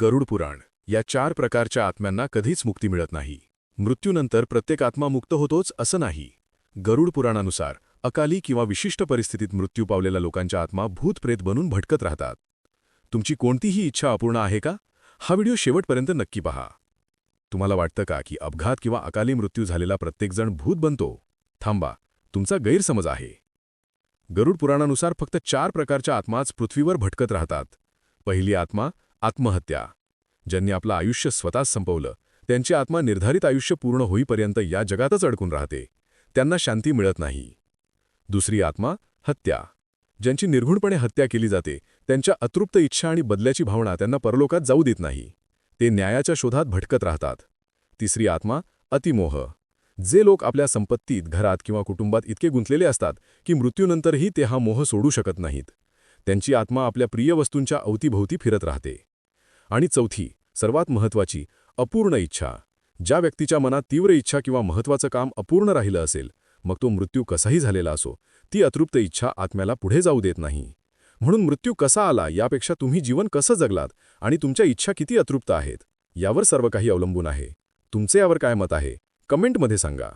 गरुड पुराण. या चार प्रकारच्या आत्म्यांना कधीच मुक्ती मिळत नाही. मृत्यूनंतर प्रत्येक आत्मा मुक्त होतोच असं नाही. गरुड पुराणानुसार अकाली किंवा विशिष्ट परिस्थितीत मृत्यू पावलेल्या लोकांच्या आत्मा भूतप्रेत बनून भटकत राहतात. तुमची कोणतीही इच्छा अपूर्ण आहे का? हा व्हिडिओ शेवटपर्यंत नक्की पहा. तुम्हाला वाटतं का की अपघात किंवा अकाली मृत्यू झालेला प्रत्येकजण भूत बनतो? थांबा तुमचा गैरसमज आहे. गरुड पुराणानुसार फक्त चार प्रकारच्या आत्माच पृथ्वीवर भटकत राहतात. पहिली आत्मा आत्महत्या. ज्यांनी आपलं आयुष्य स्वतःच संपवलं त्यांची आत्मा निर्धारित आयुष्य पूर्ण होईपर्यंत या जगातच अडकून राहते. त्यांना शांती मिळत नाही. दुसरी आत्मा हत्या. ज्यांची निर्घुणपणे हत्या केली जाते त्यांच्या अतृप्त इच्छा आणि बदल्याची भावना त्यांना परलोकात जाऊ देत नाही. ते न्यायाच्या शोधात भटकत राहतात. तिसरी आत्मा अतिमोह. जे लोक आपल्या संपत्तीत घरात किंवा कुटुंबात इतके गुंतलेले असतात की मृत्यूनंतरही ते हा मोह सोडू शकत नाहीत. त्यांची आत्मा आपल्या प्रिय वस्तूंच्या अवतीभोवती फिरत राहते. आणि चौथी सर्वात महत्त्वाची अपूर्ण इच्छा. ज्या व्यक्तीच्या मनात तीव्र इच्छा किंवा महत्त्वाचं काम अपूर्ण राहिलं असेल मग तो मृत्यू कसाही झालेला असो ती अतृप्त इच्छा आत्म्याला पुढे जाऊ देत नाही. म्हणून मृत्यू कसा आला यापेक्षा तुम्ही जीवन कसं जगलात आणि तुमच्या इच्छा किती अतृप्त आहेत यावर सर्व काही अवलंबून आहे. तुमचे यावर काय मत आहे कमेंटमध्ये सांगा.